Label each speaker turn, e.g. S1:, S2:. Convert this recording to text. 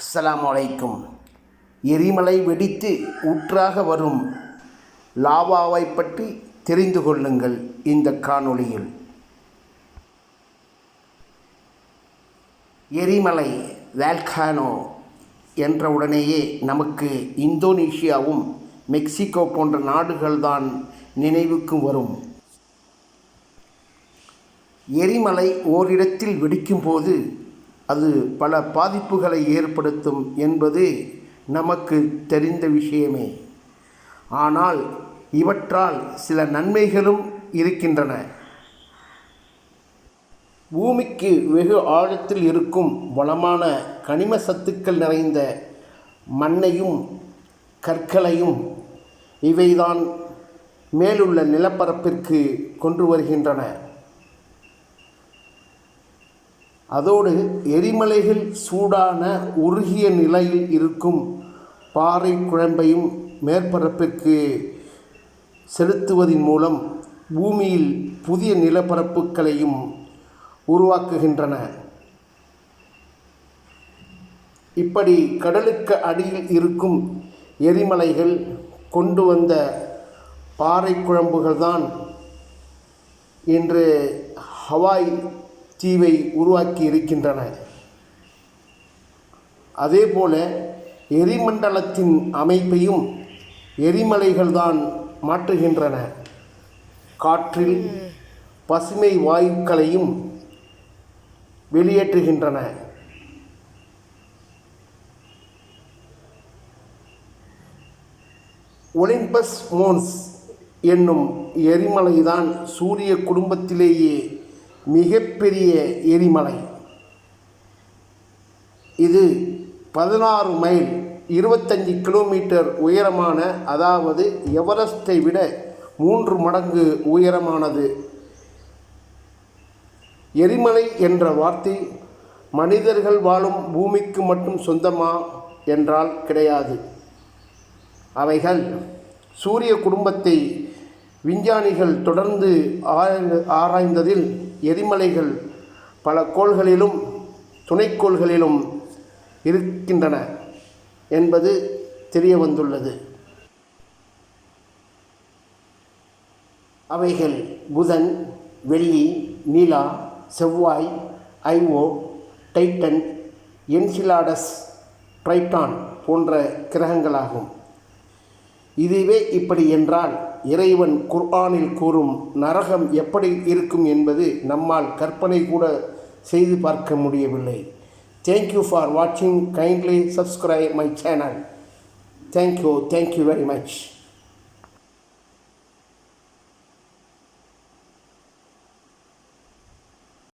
S1: அஸ்ஸலாமு அலைக்கும். எரிமலை வெடித்து ஊற்றாக வரும் லாவாவை பற்றி தெரிந்து கொள்ளுங்கள் இந்த காணொளியில். எரிமலை வேல்கானோ என்ற உடனேயே நமக்கு இந்தோனேஷியாவும் மெக்சிகோ போன்ற நாடுகள்தான் நினைவுக்கு வரும். எரிமலை ஓரிடத்தில் வெடிக்கும்போது அது பல பாதிப்புகளை ஏற்படுத்தும் என்பது நமக்கு தெரிந்த விஷயமே. ஆனால் இவற்றால் சில நன்மைகளும் இருக்கின்றன. பூமிக்கு வெகு ஆழத்தில் இருக்கும் வளமான கனிம சத்துக்கள் நிறைந்த மண்ணையும் கற்களையும் இவைதான் மேலுள்ள நிலப்பரப்பிற்கு கொண்டு வருகின்றன. அதோடு எரிமலைகள் சூடான உருகிய நிலையில் இருக்கும் பாறை குழம்பையும் மேற்பரப்பிற்கு செலுத்துவதன் மூலம் பூமியில் புதிய நிலப்பரப்புகளையும் உருவாக்குகின்றன. இப்படி கடலுக்கு அடியில் இருக்கும் எரிமலைகள் கொண்டு வந்த பாறை குழம்புகள்தான் இன்று ஹவாய் தீவை உருவாக்கி இருக்கின்றன அதேபோல எரிமண்டலத்தின் அமைப்பையும் எரிமலைகள்தான் மாற்றுகின்றன. காற்றில் பசுமை வாயுக்களையும் வெளியேற்றுகின்றன. ஒலிம்பஸ் மோன்ஸ் என்னும் எரிமலைதான் சூரிய குடும்பத்திலேயே மிகப்பெரிய எரிமலை. இது பதினாறு மைல் இருபத்தஞ்சி கிலோமீட்டர் உயரமான அதாவது எவரெஸ்டை விட மூன்று மடங்கு உயரமானது. எரிமலை என்ற வார்த்தை மனிதர்கள் வாழும் பூமிக்கு மட்டும் சொந்தமா என்றால் கிடையாது. அவைகள் சூரிய குடும்பத்தை விஞ்ஞானிகள் தொடர்ந்து ஆராய்ந்ததில் எரிமலைகள் பல கோள்களிலும் துணைக்கோள்களிலும் இருக்கின்றன என்பது தெரிய வந்துள்ளது அவைகள் புதன் வெள்ளி நீலா செவ்வாய் ஐஓ டைட்டன் என்சிலாடஸ் ட்ரைட்டான் போன்ற கிரகங்களாகும். இதுவே இப்படி என்றால் இறைவன் குர்ஆனில் கூறும் நரகம் எப்படி இருக்கும் என்பது நம்மால் கற்பனை கூட செய்து பார்க்க முடியவில்லை. தேங்க்யூ ஃபார் வாட்சிங் kindly subscribe my channel thank you thank you very much